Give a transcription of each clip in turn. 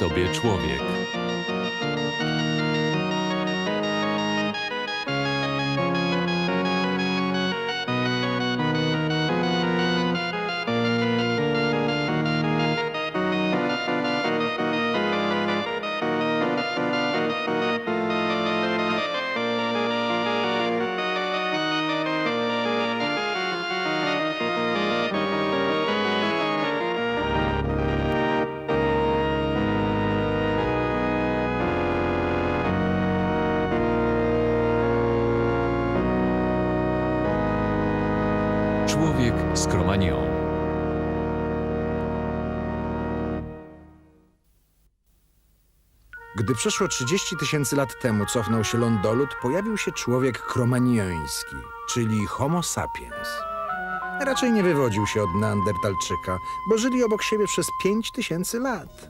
都别错别 Gdy przeszło 30 tysięcy lat temu cofnął się lądolud, pojawił się człowiek kromanioński, czyli Homo sapiens. Raczej nie wywodził się od neandertalczyka, bo żyli obok siebie przez 5 tysięcy lat.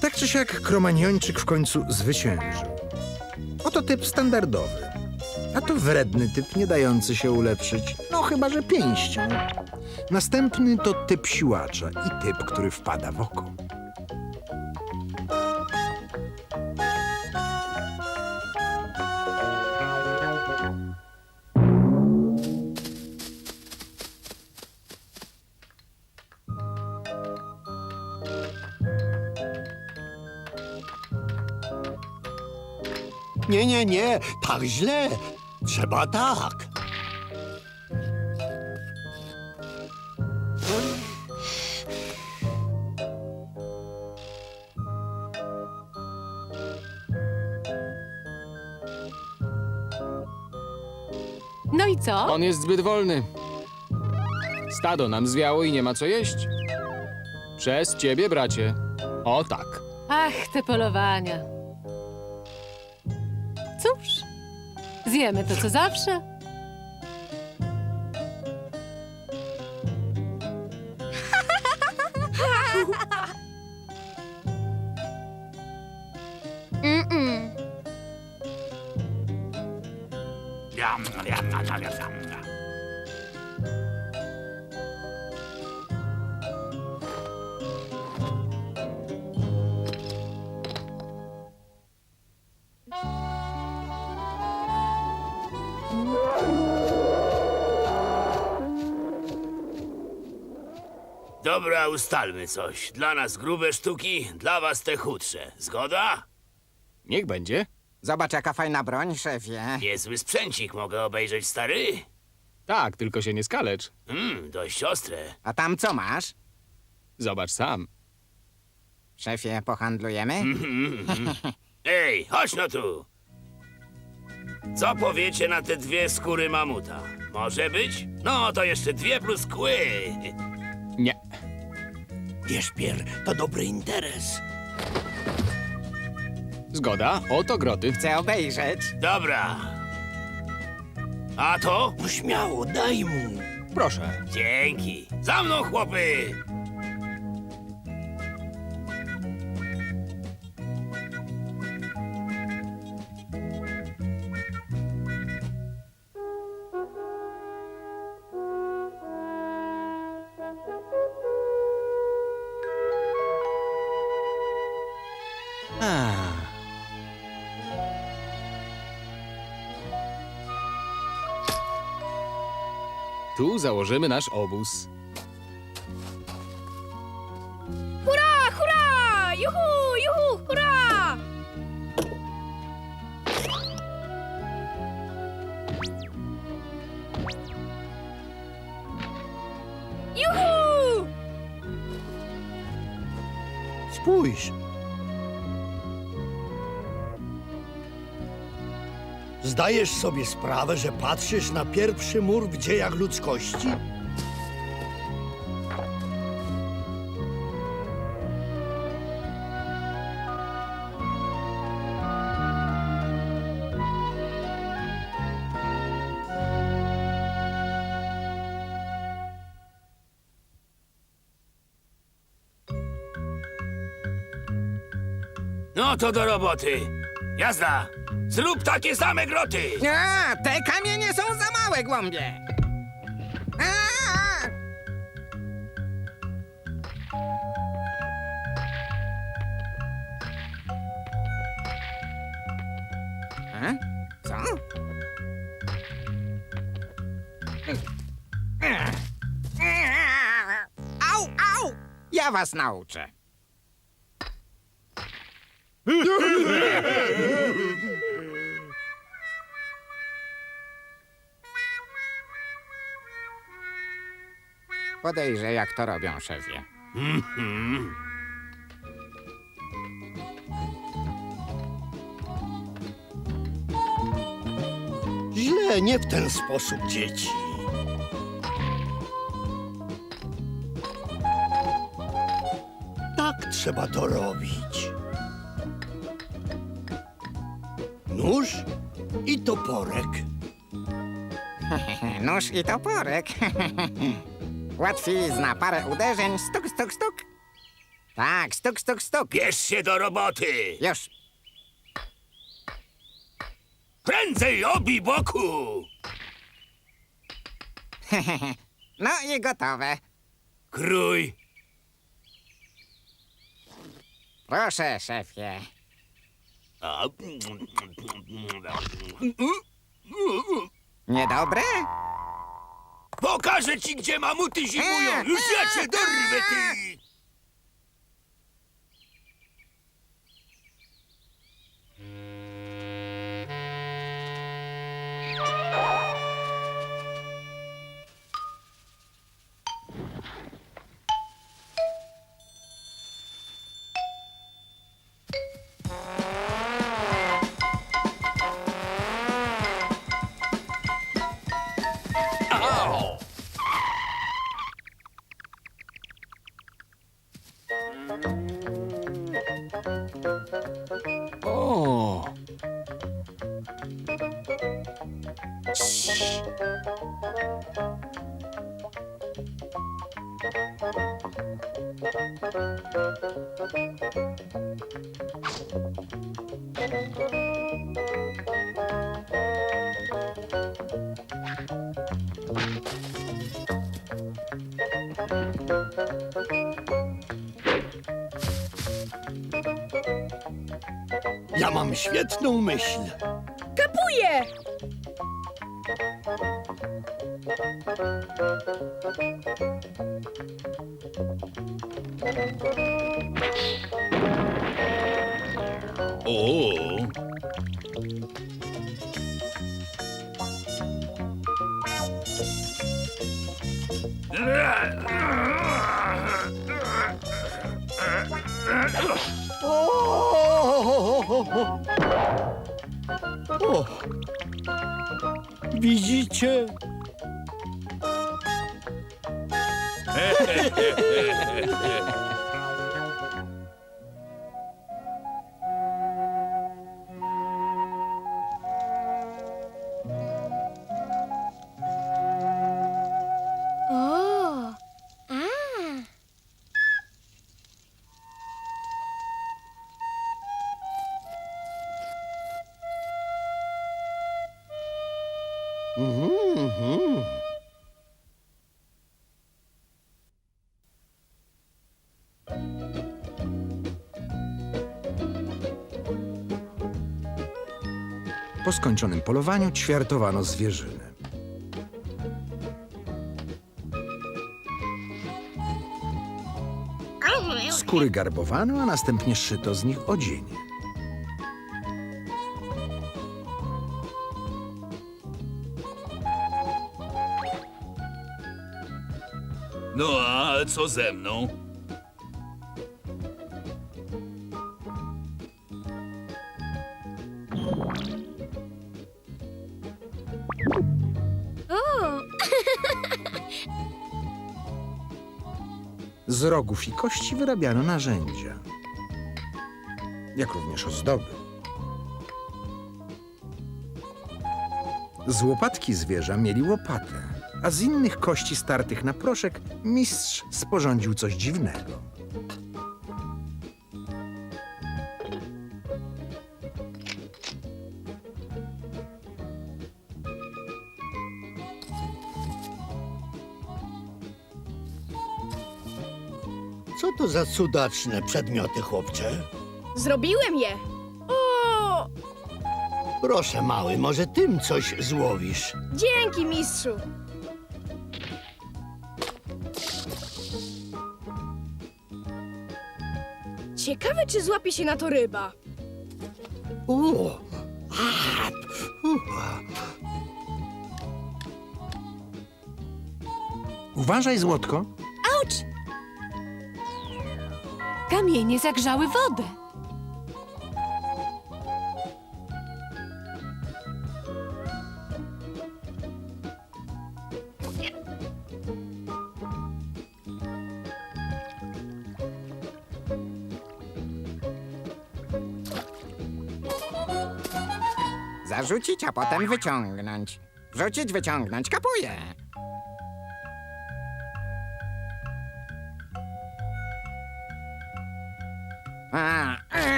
Tak czy siak kromaniończyk w końcu zwyciężył. Oto typ standardowy. A to wredny typ, nie dający się ulepszyć, no chyba że pięścią. Następny to typ siłacza i typ, który wpada w oko. Nie, tak źle. Trzeba tak. No i co? On jest zbyt wolny. Stado nam zwiało i nie ma co jeść. Przez ciebie, bracie. O tak. Ach, te polowania. Zjemy to co zawsze. Dobra, ustalmy coś. Dla nas grube sztuki, dla was te chudsze. Zgoda? Niech będzie. Zobacz, jaka fajna broń, szefie. Niezły sprzęcik, mogę obejrzeć stary? Tak, tylko się nie skalecz. Mmm, dość ostre. A tam co masz? Zobacz sam. Szefie, pohandlujemy? Ej, chodź no tu! Co powiecie na te dwie skóry mamuta? Może być? No, to jeszcze dwie plus kły. Nie. Wiesz, Pier, to dobry interes. Zgoda, oto groty. Chcę obejrzeć. Dobra. A to? No śmiało, daj mu. Proszę. Dzięki. Za mną, chłopy! Tu założymy nasz obóz. Hurra, hurra! Juhu, juhu, hurra! Juhu! Spójrz. Zdajesz sobie sprawę, że patrzysz na pierwszy mur w dziejach ludzkości? No to do roboty. Jazda! Zrób takie same groty! A, te kamienie są za małe, głąbie! A! A? E? Co? E, e, au, au! Ja was nauczę. Podejrzę, jak to robią, szefie. Źle, nie w ten sposób, dzieci. Tak trzeba to robić. Nóż i toporek. Nóż i toporek. Łatwizna, parę uderzeń, stuk, stuk, stuk. Tak, stuk, stuk, stuk. Bierz się do roboty! Już. Prędzej obi boku! No i gotowe. Krój! Proszę, szefie. A, Niedobre? Pokażę ci, gdzie mamuty zimują! Już ja cię dorwę, ty! Ja mam świetną myśl. O! Widzicie? skończonym polowaniu ćwiartowano zwierzyny. Skóry garbowano, a następnie szyto z nich odzienie. No a co ze mną? Z rogów i kości wyrabiano narzędzia, jak również ozdoby. Z łopatki zwierza mieli łopatę, a z innych kości startych na proszek mistrz sporządził coś dziwnego. Za cudaczne przedmioty, chłopcze? Zrobiłem je! O! Proszę, mały, może tym coś złowisz. Dzięki, mistrzu. Ciekawe, czy złapie się na to ryba. A, a. Uważaj, Złotko. Kamienie zagrzały wodę. Zarzucić, a potem wyciągnąć. Wrzucić, wyciągnąć, kapuje.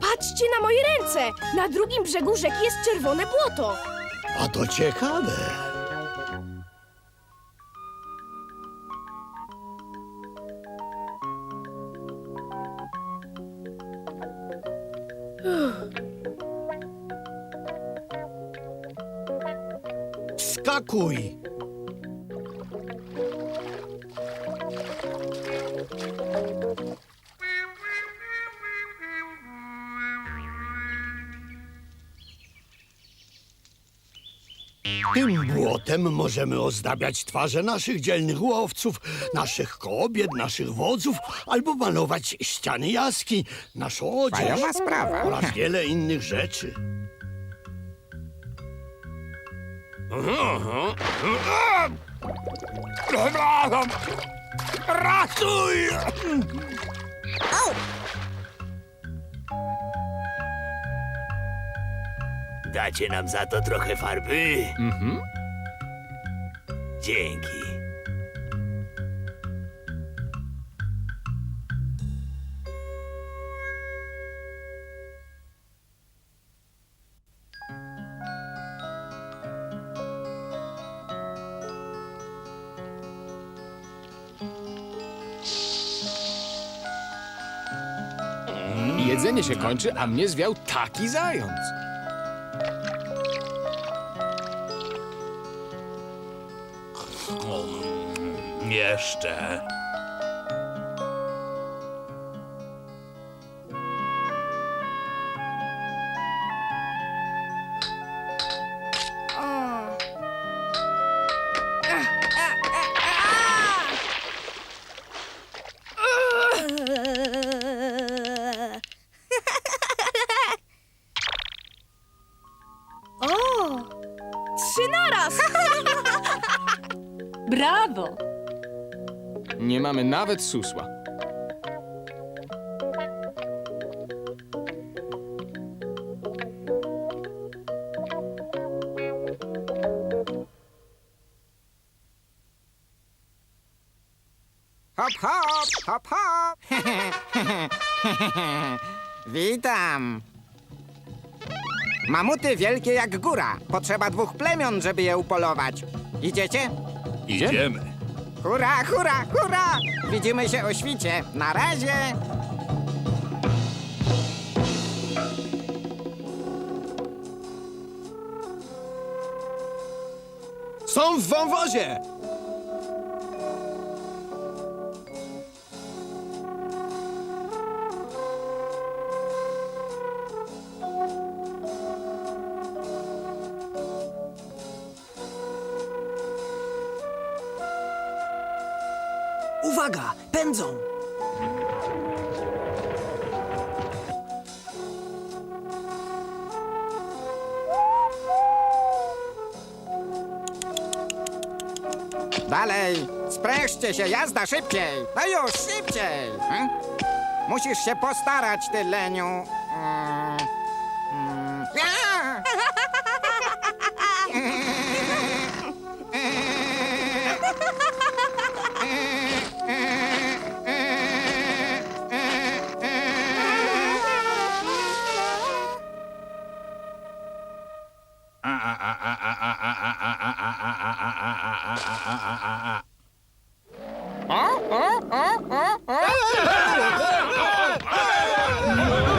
Patrzcie na moje ręce! Na drugim brzegu rzeki jest czerwone błoto. A to ciekawe. Skakuj! Możemy ozdabiać twarze naszych dzielnych łowców, naszych kobiet, naszych wodzów, albo malować ściany jaskiń, naszą odzież Fajowa sprawa. oraz wiele innych rzeczy. Ratuj! Dacie nam za to trochę farby? Mhm. Dzięki. Jedzenie się kończy, a mnie zwiał taki zając. Jeszcze. Nawet susła. Hop, hop, hop, hop. Witam. Mamuty wielkie jak góra. Potrzeba dwóch plemion, żeby je upolować. Idziecie? Idziemy. Hurra, hurra, hurra! Widzimy się o świcie. Na razie. Są w wąwozie! Uwaga, pędzą! Dalej. Sprężcie się, jazda szybciej. No już, szybciej. Hm? Musisz się postarać, ty leniu. Ha? Ha? Ha? Ha? Ha?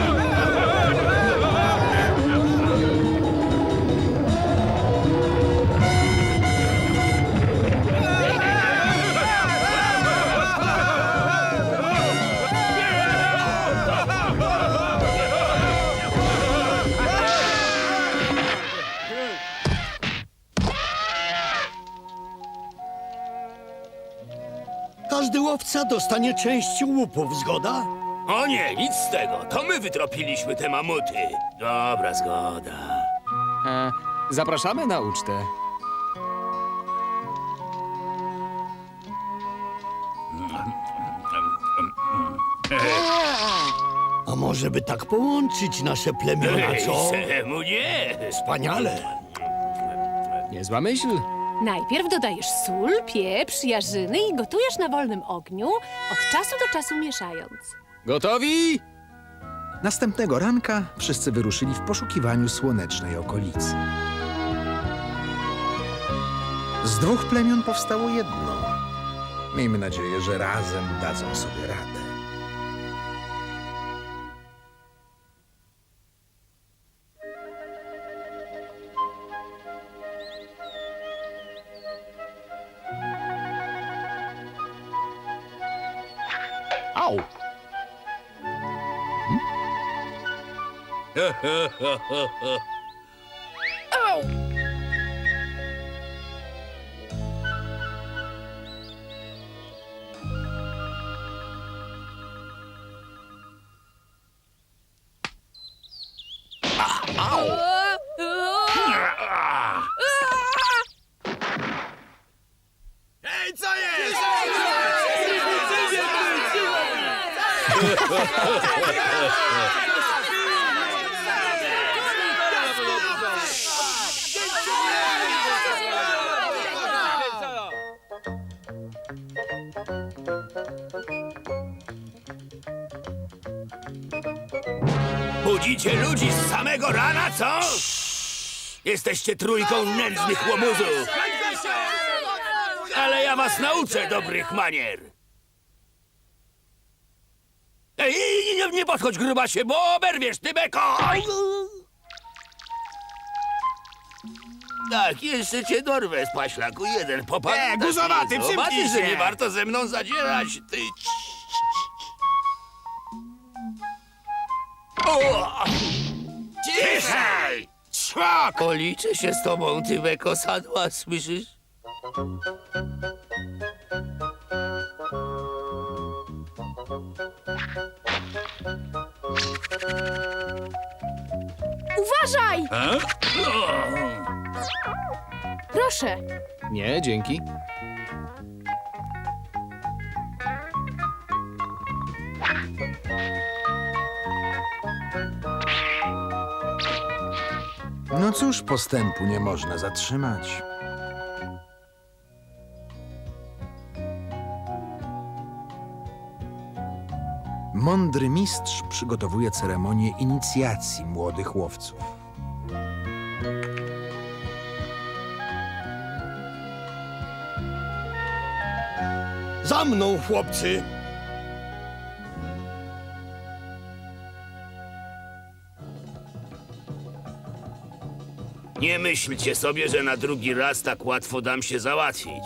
Łowca dostanie część łupów, zgoda? O nie, nic z tego. To my wytropiliśmy te mamuty. Dobra, zgoda. E, zapraszamy na ucztę. A może by tak połączyć nasze plemiona, Ej, co? czemu nie? Wspaniale. Niezła myśl. Najpierw dodajesz sól, pieprz, jarzyny i gotujesz na wolnym ogniu, od czasu do czasu mieszając. Gotowi? Następnego ranka wszyscy wyruszyli w poszukiwaniu słonecznej okolicy. Z dwóch plemion powstało jedno. Miejmy nadzieję, że razem dadzą sobie radę. ハハハハハ samego rana, co? Jesteście trójką nędznych łomuzów. Ale ja was nauczę dobrych manier. Ej, nie, nie podchodź, grubasie, bo oberwiesz ty beko! Tak, jeszcze cię dorwę z paślaku. Jeden popadł. E, guzowaty, Zobaczysz, przymknij że się. nie warto ze mną zadzierać, ty... O! Ciszej! Szok! Policzę się z tobą, ty beko sadła, słyszysz? Uważaj! Proszę. Nie, dzięki. No cóż, postępu nie można zatrzymać. Mądry mistrz przygotowuje ceremonię inicjacji młodych łowców. Za mną, chłopcy! Nie myślcie sobie, że na drugi raz tak łatwo dam się załatwić.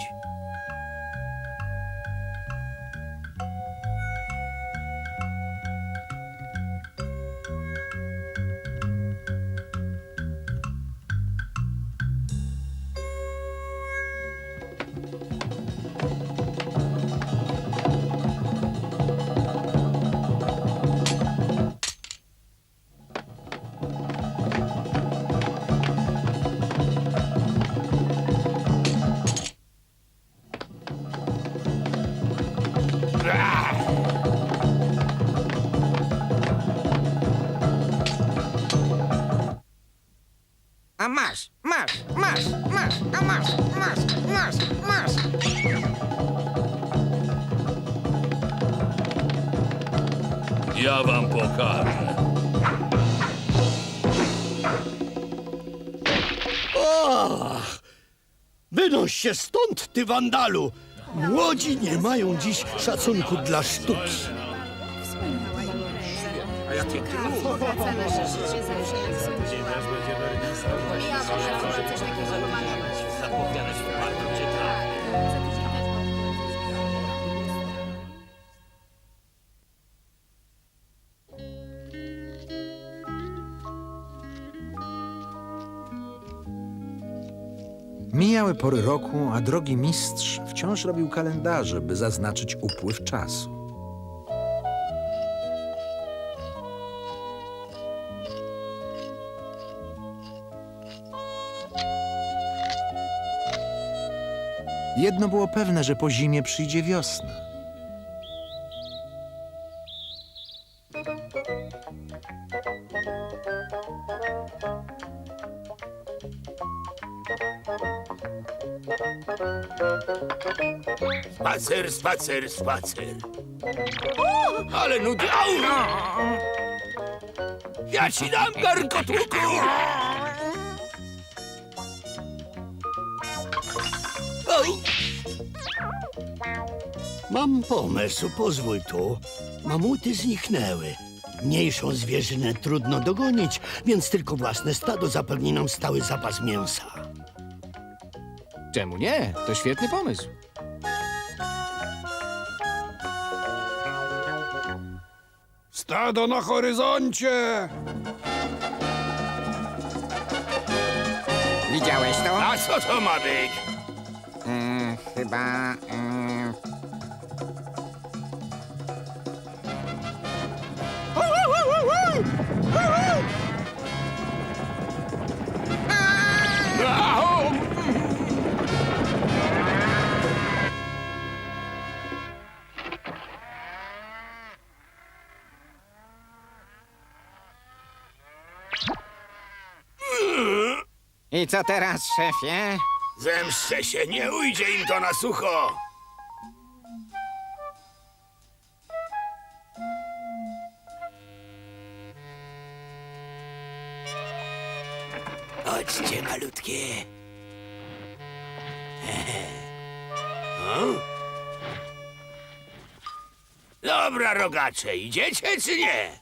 Ja wam pokażę. Wynoś się stąd, ty wandalu! Młodzi nie mają dziś szacunku dla sztuki. Mijały pory roku, a drogi mistrz wciąż robił kalendarze, by zaznaczyć upływ czasu. Jedno było pewne, że po zimie przyjdzie wiosna. Spacer, spacer, spacer. Ale nudy. Ja ci dam garkotulku! Au! Mam pomysł, pozwól tu. Mamuty zniknęły. Mniejszą zwierzynę trudno dogonić, więc tylko własne stado zapewni nam stały zapas mięsa. Czemu nie? To świetny pomysł. Stado na horyzoncie! Widziałeś to? A co to ma być? Mm, chyba... Mm... I co teraz, szefie? Zemszczę się, nie ujdzie im to na sucho. Chodźcie, malutkie. Dobra, rogacze, idziecie czy nie?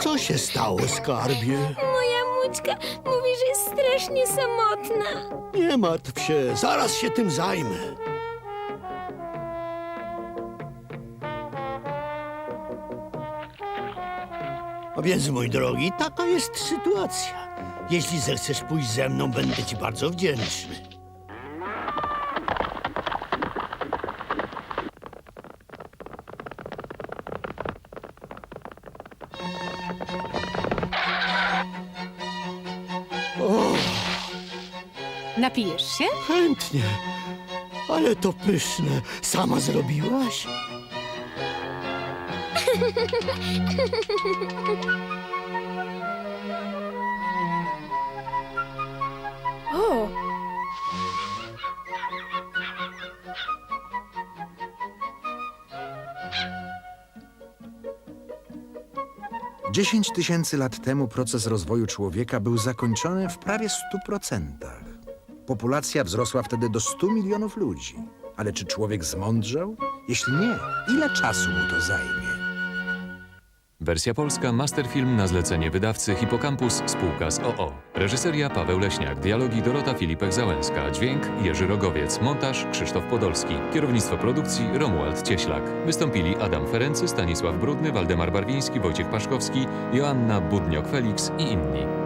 Co się stało, skarbie? Moja mućka mówi, że jest strasznie samotna. Nie martw się, zaraz się tym zajmę. A więc, mój drogi, taka jest sytuacja. Jeśli zechcesz pójść ze mną, będę ci bardzo wdzięczny. Napijesz się? Chętnie, ale to pyszne. Sama zrobiłaś? O, 10 tysięcy lat temu proces rozwoju człowieka był zakończony w prawie 100%. Populacja wzrosła wtedy do 100 milionów ludzi. Ale czy człowiek zmądrzał? Jeśli nie, ile czasu mu to zajmie? Wersja polska Masterfilm na zlecenie wydawcy Hipocampus spółka z OO. Reżyseria Paweł Leśniak, dialogi Dorota Filipek-Załęska, dźwięk Jerzy Rogowiec, montaż Krzysztof Podolski, kierownictwo produkcji Romuald Cieślak. Wystąpili Adam Ferency, Stanisław Brudny, Waldemar Barwiński, Wojciech Paszkowski, Joanna Budniok-Felix i inni.